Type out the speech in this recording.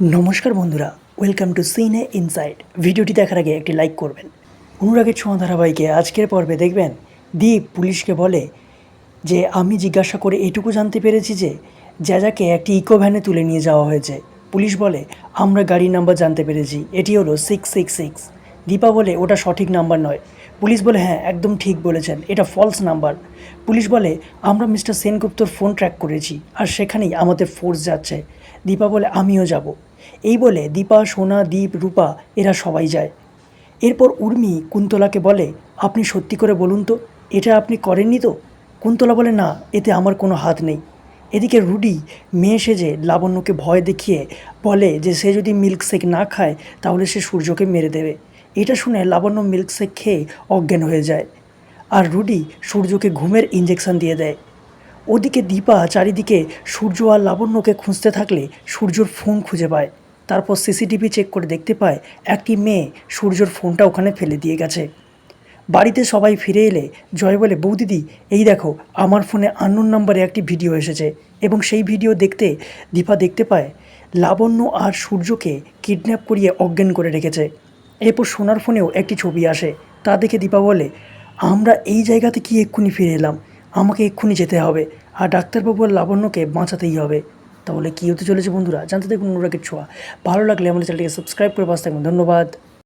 নমস্কার বন্ধুরা welcome to সিনে ইনসাইড ভিডিওটি দেখার আগে একটি লাইক করবেন। অনুরাগের ছোঁয়া ধারাবাহিকে আজকের পর্বে দেখবেন, দীপ পুলিশকে বলে যে, আমি জিজ্ঞাসা করে এটুকু জানতে পেরেছি যে যাজাকে একটি ইকো ভ্যানে তুলে নিয়ে যাওয়া হয়েছে। পুলিশ বলে, আমরা গাড়ির নাম্বার জানতে পেরেছি। এটি হলো সিক্স সিক্স সিক্স দীপা বলে, ওটা সঠিক নাম্বার নয়। পুলিশ বলে হ্যাঁ একদম ঠিক বলেছেন, এটা ফলস নাম্বার পুলিশ বলে, আমরা মিস্টার সেনগুপ্তর ফোন ট্র্যাক করেছি, আর সেখানেই আমাদের ফোর্স যাচ্ছে। দীপা বলে, আমিও যাব। এই বলে দীপা, সোনা, দীপ, রূপা এরা সবাই যায়। এরপর উর্মি কুন্তলাকে বলে, আপনি সত্যি করে বলুন তো, এটা আপনি করেননি তো? কুন্তলা বলে, না, এতে আমার কোনো হাত নেই। এদিকে রুডি মেয়ে সেজে লাবণ্যকে ভয় দেখিয়ে বলে যে, সে যদি মিল্কশেক না খায়, তাহলে সে সূর্যকে মেরে দেবে। এটা শুনে লাবণ্য মিল্কশেক খেয়ে অজ্ঞান হয়ে যায়। আর রুডি সূর্যকে ঘুমের ইঞ্জেকশন দিয়ে দেয়। ওদিকে দীপা চারিদিকে সূর্য আর লাবণ্যকে খুঁজতে থাকলে সূর্যর ফোন খুঁজে পায়। তারপর সিসিটিভি চেক করে দেখতে পায়, একটি মেয়ে সূর্যর ফোনটা ওখানে ফেলে দিয়ে গেছে। বাড়িতে সবাই ফিরে এলে জয় বলে, বৌদিদি, এই দেখো, আমার ফোনে আননোন নাম্বারে একটি ভিডিও এসেছে। এবং সেই ভিডিও দেখতে দীপা দেখতে পায়, লাবণ্য আর সূর্যকে কিডন্যাপ করিয়ে অজ্ঞান করে রেখেছে। এরপর সোনার ফোনেও একটি ছবি আসে। তা দেখে দীপা বলে, আমরা এই জায়গাতে কি এক্ষুনি ফিরে এলাম? আমাকে এক্ষুনি যেতে হবে আর ডাক্তারবাবু আর লাবণ্যকে বাঁচাতেই হবে। তাহলে কী হতে চলেছে বন্ধুরা? জানতে দেখুন অনুরাগের ছোঁয়া। ভালো লাগলে আমাদের চ্যানেলটিকে সাবস্ক্রাইব করে পাশ থাকবেন ধন্যবাদ।